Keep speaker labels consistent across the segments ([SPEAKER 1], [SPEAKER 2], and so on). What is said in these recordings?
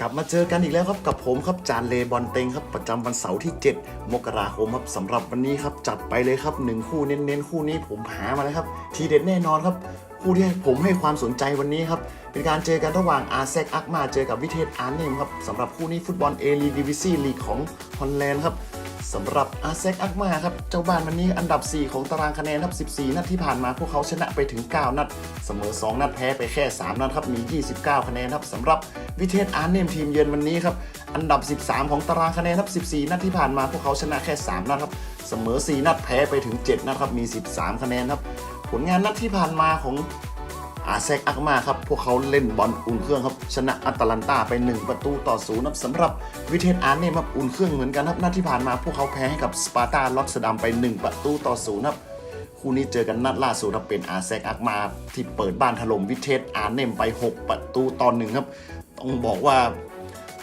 [SPEAKER 1] กลับมาเจอกันอีกแล้วครับกับผมครับจานเลบอลเต็งครับประจำวันเสาร์ที่ 7 มกราคมครับสำหรับวันนี้ครับจัดไปเลยครับหนึ่งคู่เน้นๆคู่นี้ผมหามาแล้วครับ ทีเด็ดแน่นอนครับ คู่ที่ผมให้ความสนใจวันนี้ครับเป็นการเจอกันระหว่างอาเซกอักมาเจอกับวิเทศอาร์เนมครับสำหรับคู่นี้ฟุตบอลเอลีดิวิซีลีกของฮอลแลนด์ครับ สำหรับอาเซกอักมาครับ เจ้าบ้านวันนี้อันดับ 4 ของตารางคะแนนครับ 14 นัดที่ผ่านมาพวกเขาชนะไปถึง 9 นัด เสมอ 2 นัดแพ้ไปแค่ 3 นัดครับ มี 29 คะแนนครับสำหรับวิเทศอาร์เนมทีมเยือนวันนี้ครับ อันดับ 13 ของตารางคะแนนครับ 14 นัดที่ผ่านมาพวกเขาชนะแค่ 3 นัดครับ เสมอ 4 นัดแพ้ไปถึง 7 นัดครับ มี 13 คะแนนครับ ผลงานนัดที่ผ่านมาของ อาเซกอักมาครับ พวกเขาเล่นบอลอุ่นเครื่องครับ ชนะอัตแลนตาไป 1 ประตูต่อศูนย์ครับสำหรับวิเทศอาร์เน่ครับอุ่นเครื่องเหมือนกันครับนัดที่ผ่านมาพวกเขาแพ้ให้กับสปาร์ตาลอตสดัมไป 1 ประตูต่อศูนย์ครับคู่นี้เจอกันนัดล่าสุดครับเป็นอาเซกอักมาที่เปิดบ้านถล่มวิเทศอาร์เนมไป 6 ประตูต่อหนึ่งครับต้องบอกว่า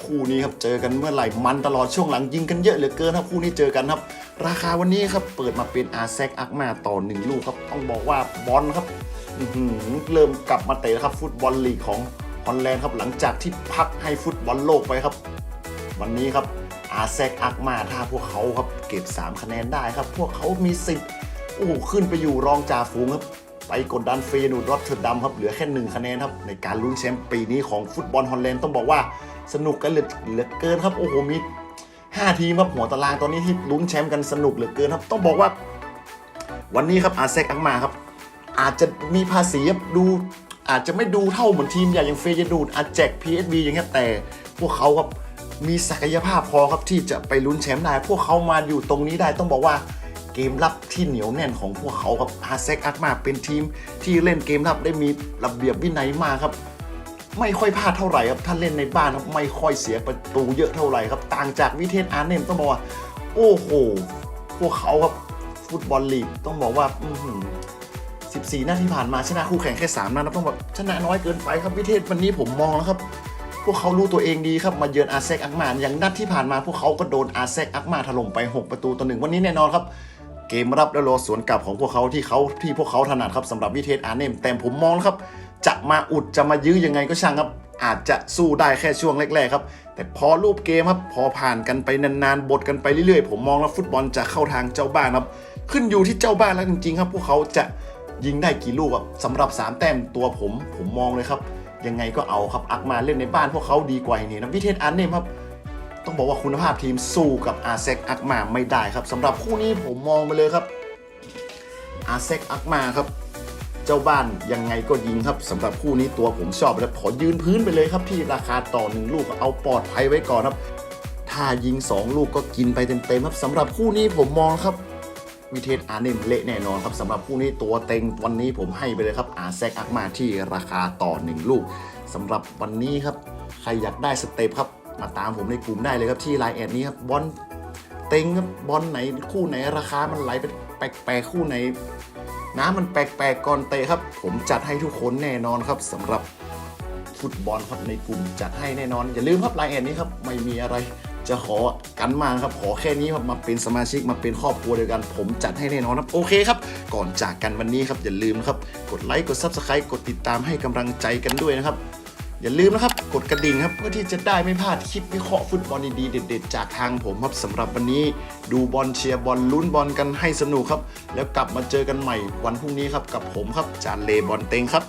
[SPEAKER 1] คู่นี้ครับเจอกันเมื่อไหร่มันตลอดช่วงหลังยิงกันเยอะเหลือเกินครับคู่นี้เจอกันครับ ราคาวันนี้ครับเปิดมาเป็นอาเซกอักมาต่อหนึ่งลูกครับต้องบอกว่าบอลครับ เริ่มกลับมาเตะแล้วครับ ฟุตบอลลีกของฮอลแลนด์ครับหลังจากที่พักให้ฟุตบอลโลกไปครับ วันนี้ครับอาเซกอักมาถ้าพวกเขาครับเก็บ 3 คะแนนได้ครับ พวกเขามีสิทธิ์โอ้ขึ้นไปอยู่รองจ่าฝูงครับไปกดดันเฟยนูดรอตเทอร์ดัมครับเหลือแค่หนึ่งคะแนนครับในการลุ้นแชมป์ปีนี้ของฟุตบอลฮอลแลนด์ต้องบอกว่าสนุกกันเหลือเหลือเกินครับโอ้โหมี5ทีมครับหัวตารางตอนนี้ที่ลุ้นแชมป์กันสนุกเหลือเกินครับ ต้องบอกว่า วันนี้ครับอาเซกอังมาครับ อาจจะมีภาษีดูอาจจะไม่ดูเท่าเหมือนทีมใหญ่อย่างเฟยดูดอาจแจก PSV อย่างเงี้ยแต่ พวกเขาครับมีศักยภาพพอครับที่จะไปลุ้นแชมป์ได้พวกเขามาอยู่ตรงนี้ได้ต้องบอกว่าเกมรับที่เหนียวแน่นของพวกเขาครับอาเซกอักมาเป็นทีมที่เล่นเกมรับได้มีระเบียบวินัยมากครับไม่ค่อยพลาดเท่าไหร่ครับ ถ้าเล่นในบ้านครับไม่ค่อยเสียประตูเยอะเท่าไหร่ครับ ต่างจากวิเทศอาร์เนมต้องบอกว่า โอ้โห พวกเขาครับฟุตบอลลีกต้องบอกว่า อื้อหือ14นัดที่ผ่านมาชนะคู่แข่งแค่3นัดนะต้องแบอกชนะน้อยเกินไปครับวิเทศวันนี้ผมมองแล้วครับ พวกเขารู้ตัวเองดีครับมาเยือนอาเซกอักมาอย่างนัดที่ผ่านมาพวกเขาก็โดนอาเซกอักมาถล่มไป 6 ประตูต่อหนึ่งวันนี้แน่นอนครับเกมรับและรอสวนกลับของพวกเขาที่เขาที่พวกเขาถนัดครับสำหรับวิเทศอาร์เนมแต่ผมมองแล้วครับ จะมาอุดจะมายื้อยังไงก็ช่างครับ อาจจะสู้ได้แค่ช่วงแรกๆครับ แต่พอรูปเกมครับพอผ่านกันไปนานๆบทกันไปเรื่อยๆ ผมมองแล้วฟุตบอลจะเข้าทางเจ้าบ้านครับ ขึ้นอยู่ที่เจ้าบ้านแล้วจริงๆ ครับ พวกเขาจะ ยิงได้กี่ลูกครับสำหรับ 3 แต้มตัวผม ผมมองเลยครับ ยังไงก็เอาครับอักมาเล่นในบ้านพวกเขาดีกว่านี่นะวิเทศอาร์เนมครับ ต้องบอกว่าคุณภาพทีมสู้กับอาเซกอักมาไม่ได้ครับสำหรับคู่นี้ผมมองไปเลยครับอาเซกอักมาครับ เจ้าบ้านยังไงก็ยิงครับสำหรับคู่นี้ตัวผมชอบแล้วขอยืนพื้นไปเลยครับที่ราคาต่อหนึ่งลูกเอาปลอดภัยไว้ก่อนครับถ้ายิง 2 ลูกก็กินไปเต็มๆครับสำหรับคู่นี้ผมมองครับ วิเทศอาร์เนมเละแน่นอนครับสำหรับคู่นี้ตัวเต็งวันนี้ผมให้ไปเลยครับอาแซกอักมาที่ราคาต่อ 1 ลูกสำหรับวันนี้ครับใครอยากได้สเต็ปครับมาตามผมในกลุ่มได้เลยครับที่ไลน์แอดนี้ครับบอลเต็งครับบอลไหนคู่ไหนราคามันไหลไปแปลกๆคู่ไหนน้ำมันแปลกๆก่อนเตะครับ ผมจัดให้ทุกคนแน่นอนครับสำหรับฟุตบอลครับในกลุ่มจัดให้แน่นอน อย่าลืมครับไลน์แอดนี้ครับไม่มีอะไร จะขอกันมากครับ ขอแค่นี้ครับมาเป็นสมาชิกมาเป็นครอบครัวเดียวกัน ผมจัดให้แน่นอนครับ โอเคครับ ก่อนจากกันวันนี้ครับ อย่าลืมนะครับ กดไลค์กด Subscribe กดติดตามให้กำลังใจกันด้วยนะครับ อย่าลืมนะครับ กดกระดิ่งครับเพื่อที่จะได้ไม่พลาดคลิปวิเคราะห์ฟุตบอลดีๆเด็ด ๆ จากทางผมครับสำหรับวันนี้ดูบอลเชียร์บอลลุ้นบอลกันให้สนุกครับ แล้วกลับมาเจอกันใหม่วันพรุ่งนี้ครับกับผมครับจานเลบอลเต็งครับ